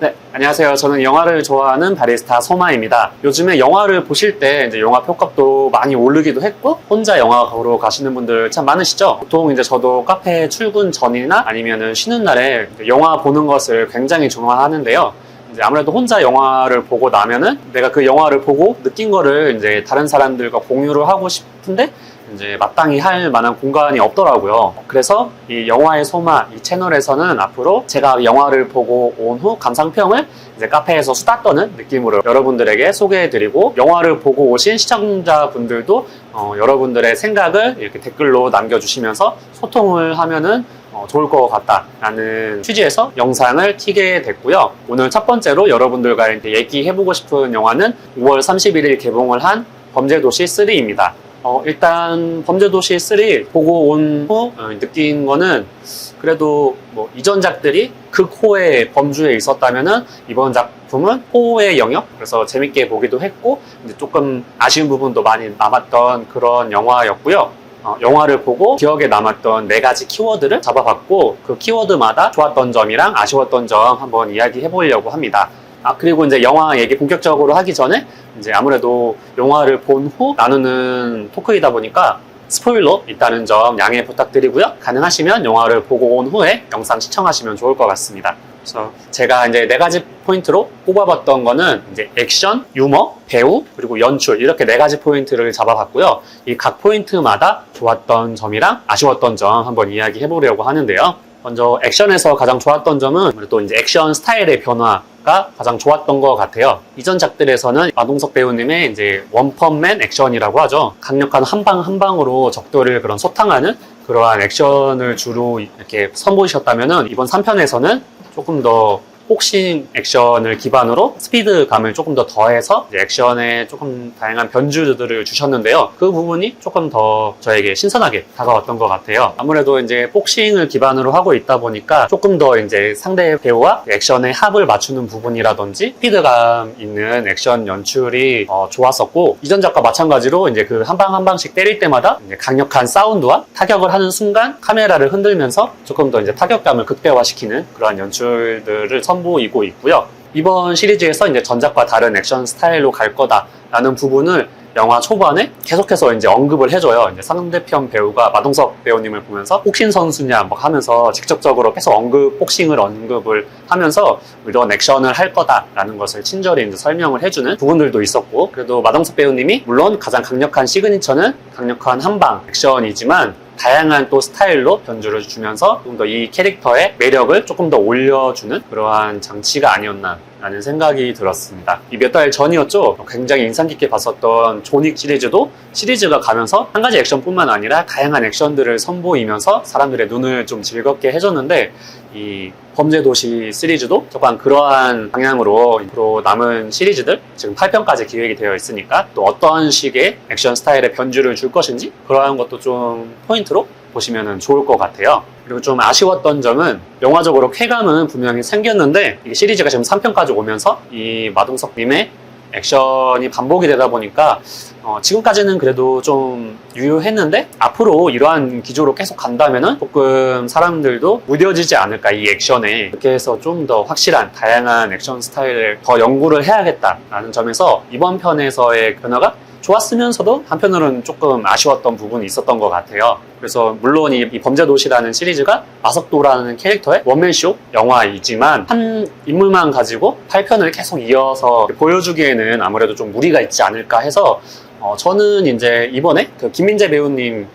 네, 안녕하세요. 저는 영화를 좋아하는 바리스타 소마입니다. 요즘에 영화를 보실 때 이제 영화 표값도 많이 오르기도 했고 혼자 영화 보러 가시는 분들 참 많으시죠? 보통 이제 저도 카페 출근 전이나 아니면은 쉬는 날에 영화 보는 것을 굉장히 좋아하는데요. 아무래도 혼자 영화를 보고 나면은 내가 그 영화를 보고 느낀 거를 이제 다른 사람들과 공유를 하고 싶은데 이제 마땅히 할 만한 공간이 없더라고요. 그래서 이 영화의 소마 이 채널에서는 앞으로 제가 영화를 보고 온 후 감상평을 이제 카페에서 수다 떠는 느낌으로 여러분들에게 소개해드리고 영화를 보고 오신 시청자분들도 어, 여러분들의 생각을 이렇게 댓글로 남겨주시면서 소통을 하면은 어, 좋을 것 같다라는 취지에서 영상을 키게 됐고요. 오늘 첫 번째로 여러분들과 얘기해보고 싶은 영화는 5월 31일 개봉을 한 범죄도시 3입니다. 어, 일단 범죄도시 3 보고 온 후 느낀 거는 그래도 뭐 이전작들이 극호의 범주에 있었다면은 이번 작품은 호의 영역 그래서 재밌게 보기도 했고 근데 조금 아쉬운 부분도 많이 남았던 그런 영화였고요. 어, 영화를 보고 기억에 남았던 네 가지 키워드를 잡아봤고 그 키워드마다 좋았던 점이랑 아쉬웠던 점 한번 이야기해 보려고 합니다. 아 그리고 이제 영화 얘기 본격적으로 하기 전에 이제 아무래도 영화를 본 후 나누는 토크이다 보니까 스포일러 있다는 점 양해 부탁드리고요. 가능하시면 영화를 보고 온 후에 영상 시청하시면 좋을 것 같습니다. 그래서 제가 이제 네 가지 포인트로 뽑아봤던 거는 이제 액션, 유머, 배우, 그리고 연출 이렇게 네 가지 포인트를 잡아봤고요. 이 각 포인트마다 좋았던 점이랑 아쉬웠던 점 한번 이야기해 보려고 하는데요. 먼저 액션에서 가장 좋았던 점은 또 이제 액션 스타일의 변화가 가장 좋았던 것 같아요. 이전 작들에서는 마동석 배우님의 이제 원펀맨 액션이라고 하죠. 강력한 한 방 한 방으로 적들을 그런 소탕하는 그러한 액션을 주로 이렇게 선보이셨다면은 이번 3편에서는 조금 더 복싱 액션을 기반으로 스피드감을 조금 더 더해서 액션에 조금 다양한 변주들을 주셨는데요. 그 부분이 조금 더 저에게 신선하게 다가왔던 것 같아요. 아무래도 이제 복싱을 기반으로 하고 있다 보니까 조금 더 이제 상대 배우와 액션의 합을 맞추는 부분이라든지 스피드감 있는 액션 연출이 어, 좋았었고 이전 작과 마찬가지로 이제 그 한 방 한 방씩 때릴 때마다 강력한 사운드와 타격을 하는 순간 카메라를 흔들면서 조금 더 이제 타격감을 극대화시키는 그러한 연출들을 선 보이고 있고요. 이번 시리즈에서 이제 전작과 다른 액션 스타일로 갈 거다라는 부분을 영화 초반에 계속해서 이제 언급을 해줘요. 이제 상대편 배우가 마동석 배우님을 보면서 복싱 선수냐 막 하면서 직접적으로 계속 언급, 복싱을 언급을 하면서 이런 액션을 할 거다라는 것을 친절히 이제 설명을 해주는 부분들도 있었고 그래도 마동석 배우님이 물론 가장 강력한 시그니처는 강력한 한방 액션이지만 다양한 또 스타일로 변주를 주면서 좀 더 이 캐릭터의 매력을 조금 더 올려주는 그러한 장치가 아니었나 라는 생각이 들었습니다. 이 몇 달 전이었죠. 굉장히 인상 깊게 봤었던 조닉 시리즈도 시리즈가 가면서 한 가지 액션뿐만 아니라 다양한 액션들을 선보이면서 사람들의 눈을 좀 즐겁게 해줬는데 이 범죄도시 시리즈도 조금 그러한 방향으로 앞으로 남은 시리즈들 지금 8편까지 기획이 되어 있으니까 또 어떤 식의 액션 스타일의 변주를 줄 것인지 그러한 것도 좀 포인트로 보시면 좋을 것 같아요. 그리고 좀 아쉬웠던 점은 영화적으로 쾌감은 분명히 생겼는데 이게 시리즈가 지금 3편까지 오면서 이 마동석님의 액션이 반복이 되다 보니까 어, 지금까지는 그래도 좀 유효했는데 앞으로 이러한 기조로 계속 간다면은 조금 사람들도 무뎌지지 않을까 이 액션에 이렇게 해서 좀 더 확실한 다양한 액션 스타일을 더 연구를 해야겠다라는 점에서 이번 편에서의 변화가 좋았으면서도 한편으로는 조금 아쉬웠던 부분이 있었던 것 같아요. 그래서 물론 이, 이 범죄도시라는 시리즈가 마석도라는 캐릭터의 원맨쇼 영화이지만 한 인물만 가지고 8편을 계속 이어서 보여주기에는 아무래도 좀 무리가 있지 않을까 해서 어, 저는 이제 이번에 그 김민재 배우님이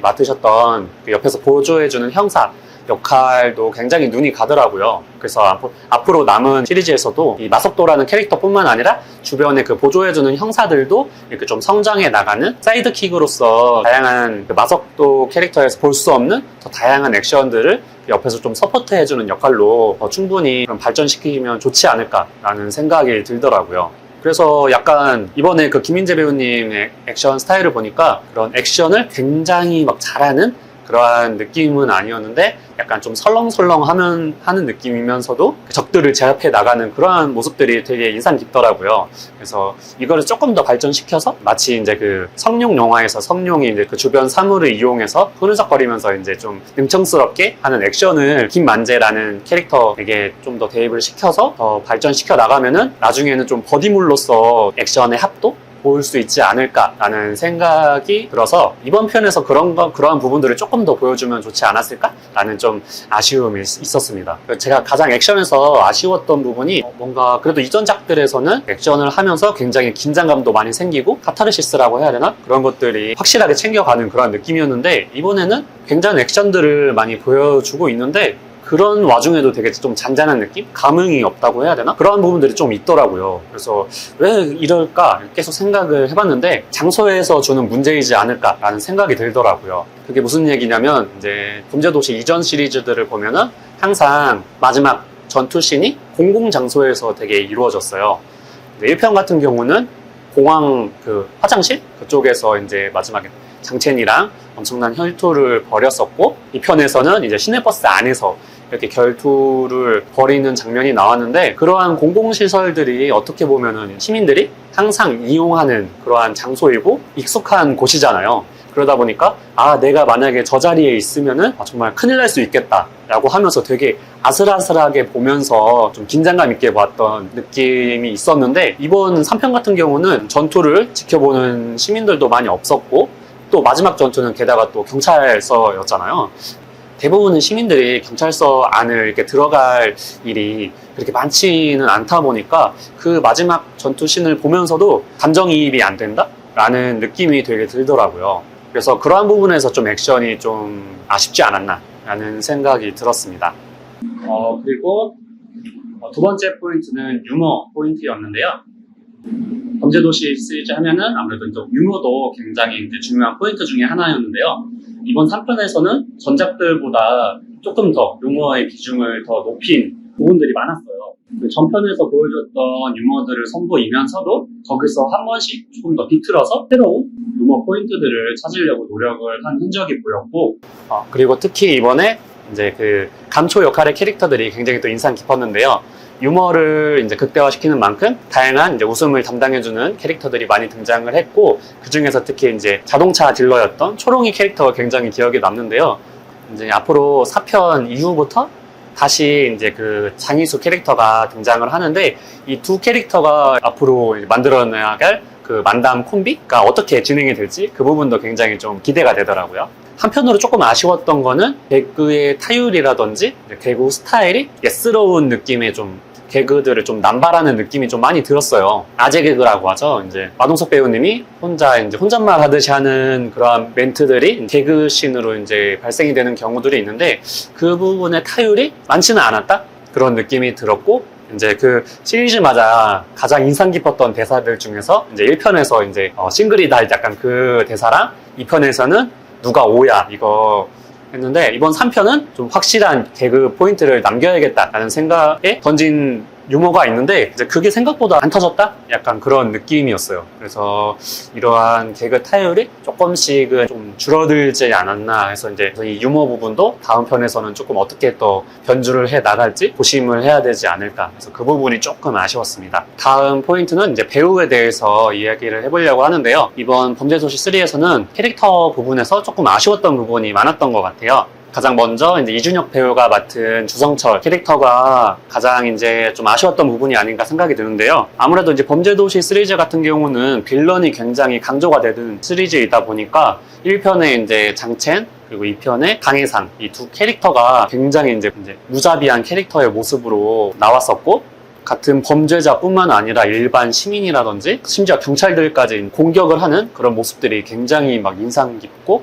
맡으셨던 그 옆에서 보조해주는 형사 역할도 굉장히 눈이 가더라고요. 그래서 앞- 앞으로 남은 시리즈에서도 이 마석도라는 캐릭터뿐만 아니라 주변에 그 보조해주는 형사들도 이렇게 좀 성장해 나가는 사이드킥으로서 다양한 그 마석도 캐릭터에서 볼 수 없는 더 다양한 액션들을 옆에서 좀 서포트해주는 역할로 어, 충분히 좀 발전시키면 좋지 않을까라는 생각이 들더라고요. 그래서 약간 이번에 그 김민재 배우님의 액션 스타일을 보니까 그런 액션을 굉장히 막 잘하는 그러한 느낌은 아니었는데 약간 좀 설렁설렁 하면 하는 느낌이면서도 적들을 제압해 나가는 그러한 모습들이 되게 인상 깊더라고요. 그래서 이거를 조금 더 발전시켜서 마치 이제 그 성룡 영화에서 성룡이 이제 그 주변 사물을 이용해서 흐느적거리면서 이제 좀 능청스럽게 하는 액션을 김만재라는 캐릭터에게 좀 더 대입을 시켜서 더 발전시켜 나가면은 나중에는 좀 버디물로서 액션의 합도 보일 수 있지 않을까라는 생각이 들어서 이번 편에서 그런 거, 그러한 부분들을 조금 더 보여주면 좋지 않았을까라는 좀 아쉬움이 있- 있었습니다. 제가 가장 액션에서 아쉬웠던 부분이 뭔가 그래도 이전 작들에서는 액션을 하면서 굉장히 긴장감도 많이 생기고 카타르시스라고 해야 되나 그런 것들이 확실하게 챙겨가는 그런 느낌이었는데 이번에는 굉장한 액션들을 많이 보여주고 있는데 그런 와중에도 되게 좀 잔잔한 느낌? 감흥이 없다고 해야 되나? 그러한 부분들이 좀 있더라고요. 그래서 왜 이럴까? 계속 생각을 해봤는데 장소에서 주는 문제이지 않을까라는 생각이 들더라고요. 그게 무슨 얘기냐면 이제 범죄도시 이전 시리즈들을 보면은 항상 마지막 전투씬이 공공장소에서 되게 이루어졌어요. 1편 같은 경우는 공항 그 화장실 그쪽에서 이제 마지막에 장첸이랑 엄청난 혈투를 벌였었고 이 편에서는 이제 시내버스 안에서 이렇게 결투를 벌이는 장면이 나왔는데 그러한 공공시설들이 어떻게 보면은 시민들이 항상 이용하는 그러한 장소이고 익숙한 곳이잖아요. 그러다 보니까 아 내가 만약에 저 자리에 있으면은 아, 정말 큰일 날 수 있겠다라고 하면서 되게 아슬아슬하게 보면서 좀 긴장감 있게 봤던 느낌이 있었는데 이번 3편 같은 경우는 전투를 지켜보는 시민들도 많이 없었고 또 마지막 전투는 게다가 또 경찰서였잖아요. 대부분의 시민들이 경찰서 안을 이렇게 들어갈 일이 그렇게 많지는 않다 보니까 그 마지막 전투씬을 보면서도 감정이입이 안 된다 라는 느낌이 되게 들더라고요. 그래서 그러한 부분에서 좀 액션이 좀 아쉽지 않았나 라는 생각이 들었습니다. 어, 그리고 어, 두 번째 포인트는 유머 포인트였는데요. 범죄도시 시리즈 하면은 아무래도 유머도 굉장히 중요한 포인트 중에 하나였는데요. 이번 3편에서는 전작들보다 조금 더 유머의 비중을 더 높인 부분들이 많았어요. 그 전편에서 보여줬던 유머들을 선보이면서도 거기서 한 번씩 조금 더 비틀어서 새로운 유머 포인트들을 찾으려고 노력을 한 흔적이 보였고, 어, 그리고 특히 이번에 이제 그 감초 역할의 캐릭터들이 굉장히 또 인상 깊었는데요. 유머를 이제 극대화시키는 만큼 다양한 이제 웃음을 담당해주는 캐릭터들이 많이 등장을 했고 그 중에서 특히 이제 자동차 딜러였던 초롱이 캐릭터가 굉장히 기억에 남는데요. 이제 앞으로 4편 이후부터 다시 이제 그 장희수 캐릭터가 등장을 하는데 이 두 캐릭터가 앞으로 이제 만들어 나갈 그 만담 콤비가 어떻게 진행이 될지 그 부분도 굉장히 좀 기대가 되더라고요. 한편으로 조금 아쉬웠던 거는 개그의 타율이라든지 개그 스타일이 예스러운 느낌의 좀 개그들을 좀 남발하는 느낌이 좀 많이 들었어요. 아재 개그라고 하죠. 이제 마동석 배우님이 혼자 이제 혼잣말 하듯이 하는 그러한 멘트들이 개그 씬으로 이제 발생이 되는 경우들이 있는데 그 부분의 타율이 많지는 않았다 그런 느낌이 들었고 이제 그 시리즈마다 가장 인상 깊었던 대사들 중에서 이제 1편에서 이제 어, 싱글이다 약간 그 대사랑 2편에서는 누가 오야 이거 했는데 이번 3편은 좀 확실한 개그 포인트를 남겨야겠다라는 생각에 던진 유머가 있는데 이제 그게 생각보다 안 터졌다? 약간 그런 느낌이었어요. 그래서 이러한 개그 타율이 조금씩은 좀 줄어들지 않았나 해서 이제 이 유머 부분도 다음 편에서는 조금 어떻게 또 변주를 해 나갈지 고심을 해야 되지 않을까. 그래서 그 부분이 조금 아쉬웠습니다. 다음 포인트는 이제 배우에 대해서 이야기를 해보려고 하는데요. 이번 범죄도시 3에서는 캐릭터 부분에서 조금 아쉬웠던 부분이 많았던 것 같아요. 가장 먼저 이제 이준혁 배우가 맡은 주성철 캐릭터가 가장 이제 좀 아쉬웠던 부분이 아닌가 생각이 드는데요. 아무래도 이제 범죄도시 시리즈 같은 경우는 빌런이 굉장히 강조가 되는 시리즈이다 보니까 1편에 이제 장첸 그리고 2편에 강해상 이 두 캐릭터가 굉장히 이제 이제 무자비한 캐릭터의 모습으로 나왔었고 같은 범죄자뿐만 아니라 일반 시민이라든지 심지어 경찰들까지 공격을 하는 그런 모습들이 굉장히 막 인상 깊고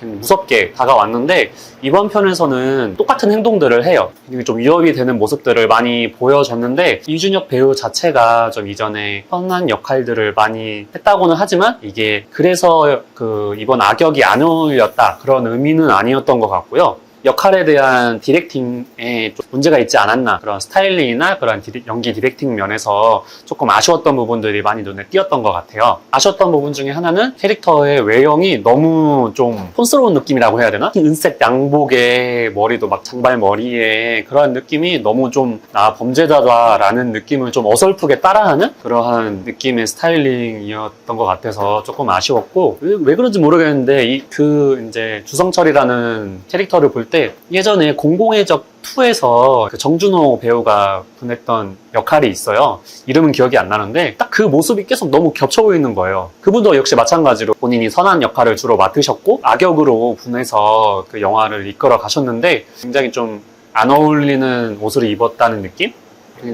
무섭게 다가왔는데 이번 편에서는 똑같은 행동들을 해요. 좀 위협이 되는 모습들을 많이 보여줬는데 이준혁 배우 자체가 좀 이전에 선한 역할들을 많이 했다고는 하지만 이게 그래서 그 이번 악역이 안 어울렸다 그런 의미는 아니었던 것 같고요. 역할에 대한 디렉팅에 좀 문제가 있지 않았나 그런 스타일링이나 그런 디렉- 연기 디렉팅 면에서 조금 아쉬웠던 부분들이 많이 눈에 띄었던 것 같아요. 아쉬웠던 부분 중에 하나는 캐릭터의 외형이 너무 좀 촌스러운 느낌이라고 해야 되나? 은색 양복에 머리도 막 장발 머리에 그런 느낌이 너무 좀나 범죄자다라는 느낌을 좀 어설프게 따라하는 그러한 느낌의 스타일링이었던 것 같아서 조금 아쉬웠고 왜, 왜 그런지 모르겠는데 이 그 이제 주성철이라는 캐릭터를 볼때 예전에 공공의 적 2에서 그 정준호 배우가 분했던 역할이 있어요. 이름은 기억이 안 나는데 딱 그 모습이 계속 너무 겹쳐 보이는 거예요. 그분도 역시 마찬가지로 본인이 선한 역할을 주로 맡으셨고 악역으로 분해서 그 영화를 이끌어 가셨는데 굉장히 좀 안 어울리는 옷을 입었다는 느낌?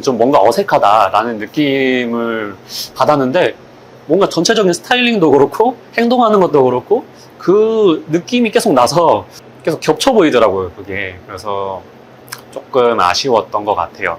좀 뭔가 어색하다라는 느낌을 받았는데 뭔가 전체적인 스타일링도 그렇고 행동하는 것도 그렇고 그 느낌이 계속 나서 계속 겹쳐 보이더라고요 그게. 그래서 조금 아쉬웠던 것 같아요.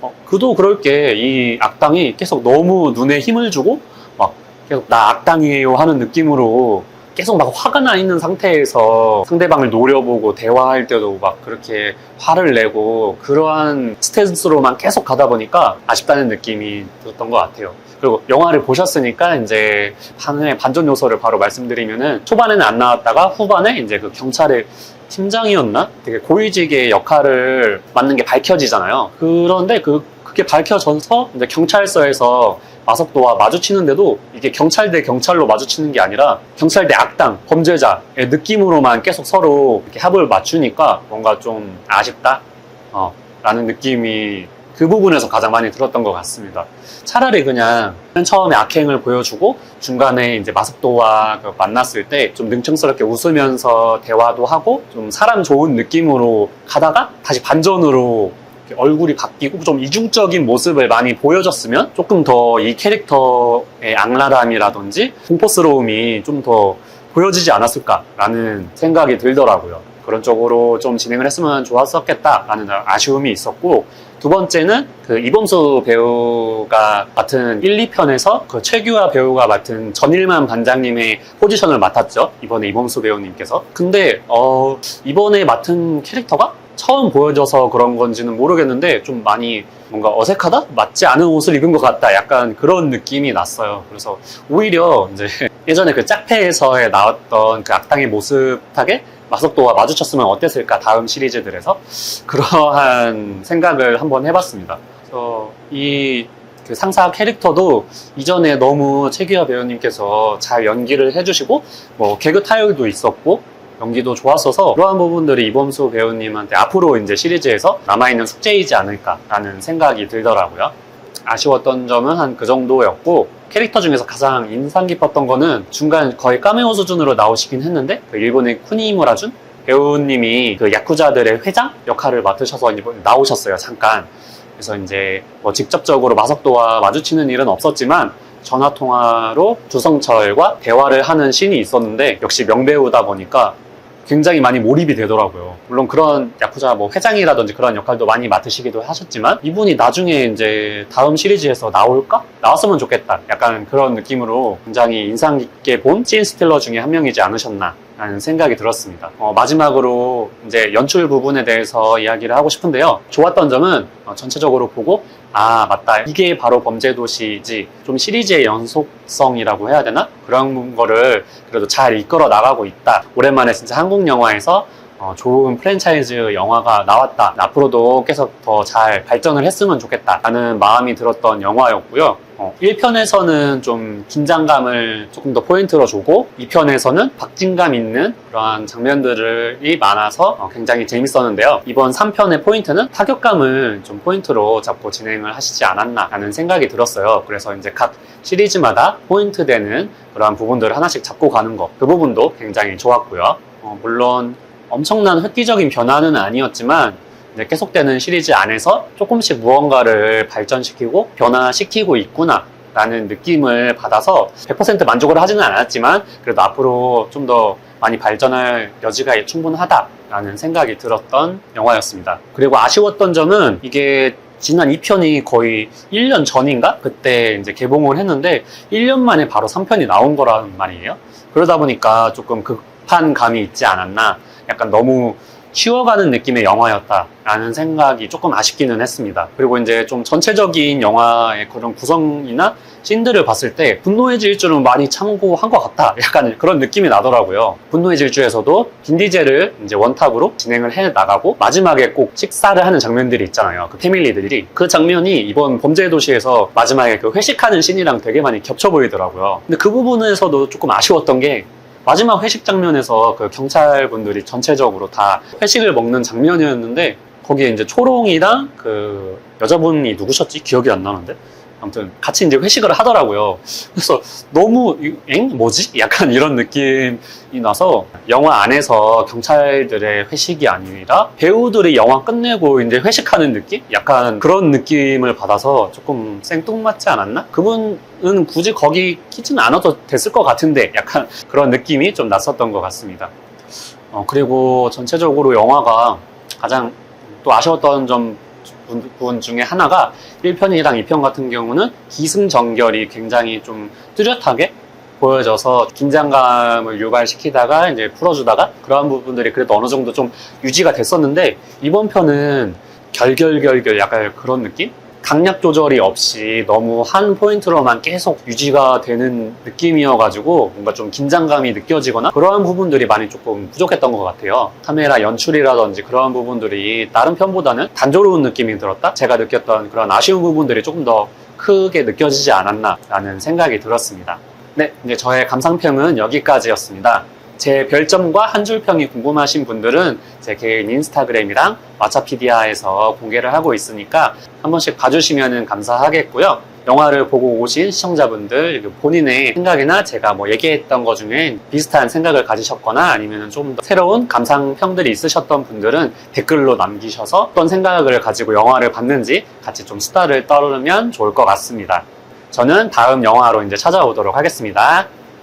어, 그도 그럴 게 이 악당이 계속 너무 눈에 힘을 주고 막 계속 나 악당이에요 하는 느낌으로 계속 막 화가 나 있는 상태에서 상대방을 노려보고 대화할 때도 막 그렇게 화를 내고 그러한 스탠스로만 계속 가다 보니까 아쉽다는 느낌이 들었던 것 같아요. 그리고 영화를 보셨으니까 이제 반의 반전 요소를 바로 말씀드리면은 초반에는 안 나왔다가 후반에 이제 그 경찰의 팀장이었나? 되게 고위직의 역할을 맡는 게 밝혀지잖아요. 그런데 그 그게 밝혀져서 이제 경찰서에서 마석도와 마주치는데도 이게 경찰 대 경찰로 마주치는 게 아니라 경찰 대 악당, 범죄자의 느낌으로만 계속 서로 이렇게 합을 맞추니까 뭔가 좀 아쉽다? 어, 라는 느낌이 그 부분에서 가장 많이 들었던 것 같습니다. 차라리 그냥 맨 처음에 악행을 보여주고 중간에 이제 마석도와 그 만났을 때 좀 능청스럽게 웃으면서 대화도 하고 좀 사람 좋은 느낌으로 가다가 다시 반전으로 얼굴이 바뀌고 좀 이중적인 모습을 많이 보여줬으면 조금 더 이 캐릭터의 악랄함이라든지 공포스러움이 좀 더 보여지지 않았을까라는 생각이 들더라고요. 그런 쪽으로 좀 진행을 했으면 좋았었겠다라는 아쉬움이 있었고 두 번째는 그 이범수 배우가 맡은 1, 2편에서 그 최규하 배우가 맡은 전일만 반장님의 포지션을 맡았죠. 이번에 이범수 배우님께서. 근데 어 이번에 맡은 캐릭터가 처음 보여져서 그런 건지는 모르겠는데 좀 많이 뭔가 어색하다? 맞지 않은 옷을 입은 것 같다. 약간 그런 느낌이 났어요. 그래서 오히려 이제 예전에 그 짝패에서에 나왔던 그 악당의 모습하게 마석도와 마주쳤으면 어땠을까 다음 시리즈들에서 그러한 생각을 한번 해봤습니다. 그래서 이 그 상사 캐릭터도 이전에 너무 최기화 배우님께서 잘 연기를 해주시고 뭐 개그 타율도 있었고 연기도 좋았어서 그러한 부분들이 이범수 배우님한테 앞으로 이제 시리즈에서 남아있는 숙제이지 않을까라는 생각이 들더라고요. 아쉬웠던 점은 한 그 정도였고 캐릭터 중에서 가장 인상 깊었던 거는 중간 거의 까메오 수준으로 나오시긴 했는데 그 일본의 쿠니무라준 배우님이 그 야쿠자들의 회장 역할을 맡으셔서 나오셨어요 잠깐 그래서 이제 뭐 직접적으로 마석도와 마주치는 일은 없었지만 전화 통화로 주성철과 대화를 하는 씬이 있었는데 역시 명배우다 보니까 굉장히 많이 몰입이 되더라고요. 물론 그런 야쿠자 뭐 회장이라든지 그런 역할도 많이 맡으시기도 하셨지만 이분이 나중에 이제 다음 시리즈에서 나올까? 나왔으면 좋겠다. 약간 그런 느낌으로 굉장히 인상 깊게 본씬 스틸러 중에 한 명이지 않으셨나. 라는 생각이 들었습니다. 어, 마지막으로 이제 연출 부분에 대해서 이야기를 하고 싶은데요. 좋았던 점은 어, 전체적으로 보고 아 맞다 이게 바로 범죄도시지 좀 시리즈의 연속성이라고 해야 되나 그런 거를 그래도 잘 이끌어 나가고 있다. 오랜만에 진짜 한국 영화에서 어, 좋은 프랜차이즈 영화가 나왔다. 앞으로도 계속 더 잘 발전을 했으면 좋겠다라는 마음이 들었던 영화였고요. 어, 1편에서는 좀 긴장감을 조금 더 포인트로 주고 2편에서는 박진감 있는 그러한 장면들이 많아서 어, 굉장히 재밌었는데요. 이번 3편의 포인트는 타격감을 좀 포인트로 잡고 진행을 하시지 않았나 하는 생각이 들었어요. 그래서 이제 각 시리즈마다 포인트 되는 그러한 부분들을 하나씩 잡고 가는 거. 그 부분도 굉장히 좋았고요. 어, 물론 엄청난 획기적인 변화는 아니었지만 계속되는 시리즈 안에서 조금씩 무언가를 발전시키고 변화시키고 있구나. 라는 느낌을 받아서 100% 만족을 하지는 않았지만 그래도 앞으로 좀 더 많이 발전할 여지가 충분하다라는 생각이 들었던 영화였습니다. 그리고 아쉬웠던 점은 이게 지난 2편이 거의 1년 전인가? 그때 이제 개봉을 했는데 1년 만에 바로 3편이 나온 거란 말이에요. 그러다 보니까 조금 급한 감이 있지 않았나. 약간 너무 쉬워가는 느낌의 영화였다라는 생각이 조금 아쉽기는 했습니다. 그리고 이제 좀 전체적인 영화의 그런 구성이나 씬들을 봤을 때 분노의 질주는 많이 참고한 것 같다. 약간 그런 느낌이 나더라고요. 분노의 질주에서도 빈디젤을 이제 원탑으로 진행을 해 나가고 마지막에 꼭 식사를 하는 장면들이 있잖아요. 그 패밀리들이 그 장면이 이번 범죄의 도시에서 마지막에 그 회식하는 씬이랑 되게 많이 겹쳐 보이더라고요. 근데 그 부분에서도 조금 아쉬웠던 게 마지막 회식 장면에서 그 경찰분들이 전체적으로 다 회식을 먹는 장면이었는데 거기에 이제 초롱이랑 그 여자분이 누구셨지? 기억이 안 나는데. 아무튼 같이 이제 회식을 하더라고요. 그래서 너무 이- 엥? 뭐지? 약간 이런 느낌이 나서 영화 안에서 경찰들의 회식이 아니라 배우들이 영화 끝내고 이제 회식하는 느낌? 약간 그런 느낌을 받아서 조금 생뚱맞지 않았나? 그분은 굳이 거기 키지는 않아도 됐을 것 같은데 약간 그런 느낌이 좀 났었던 것 같습니다. 어, 그리고 전체적으로 영화가 가장 또 아쉬웠던 점 부- 부분 중에 하나가 1편이랑 2편 같은 경우는 기승전결이 굉장히 좀 뚜렷하게 보여져서 긴장감을 유발시키다가 이제 풀어주다가 그러한 부분들이 그래도 어느 정도 좀 유지가 됐었는데 이번 편은 결결결결 약간 그런 느낌? 강약 조절이 없이 너무 한 포인트로만 계속 유지가 되는 느낌이어가지고 뭔가 좀 긴장감이 느껴지거나 그러한 부분들이 많이 조금 부족했던 것 같아요. 카메라 연출이라든지 그러한 부분들이 다른 편보다는 단조로운 느낌이 들었다? 제가 느꼈던 그런 아쉬운 부분들이 조금 더 크게 느껴지지 않았나라는 생각이 들었습니다. 네, 이제 저의 감상평은 여기까지였습니다. 제 별점과 한 줄 평이 궁금하신 분들은 제 개인 인스타그램이랑 왓챠피디아에서 공개를 하고 있으니까 한 번씩 봐주시면 감사하겠고요. 영화를 보고 오신 시청자분들 본인의 생각이나 제가 뭐 얘기했던 것 중에 비슷한 생각을 가지셨거나 아니면 좀 더 새로운 감상평들이 있으셨던 분들은 댓글로 남기셔서 어떤 생각을 가지고 영화를 봤는지 같이 좀 수다를 떨으면 좋을 것 같습니다. 저는 다음 영화로 이제 찾아오도록 하겠습니다.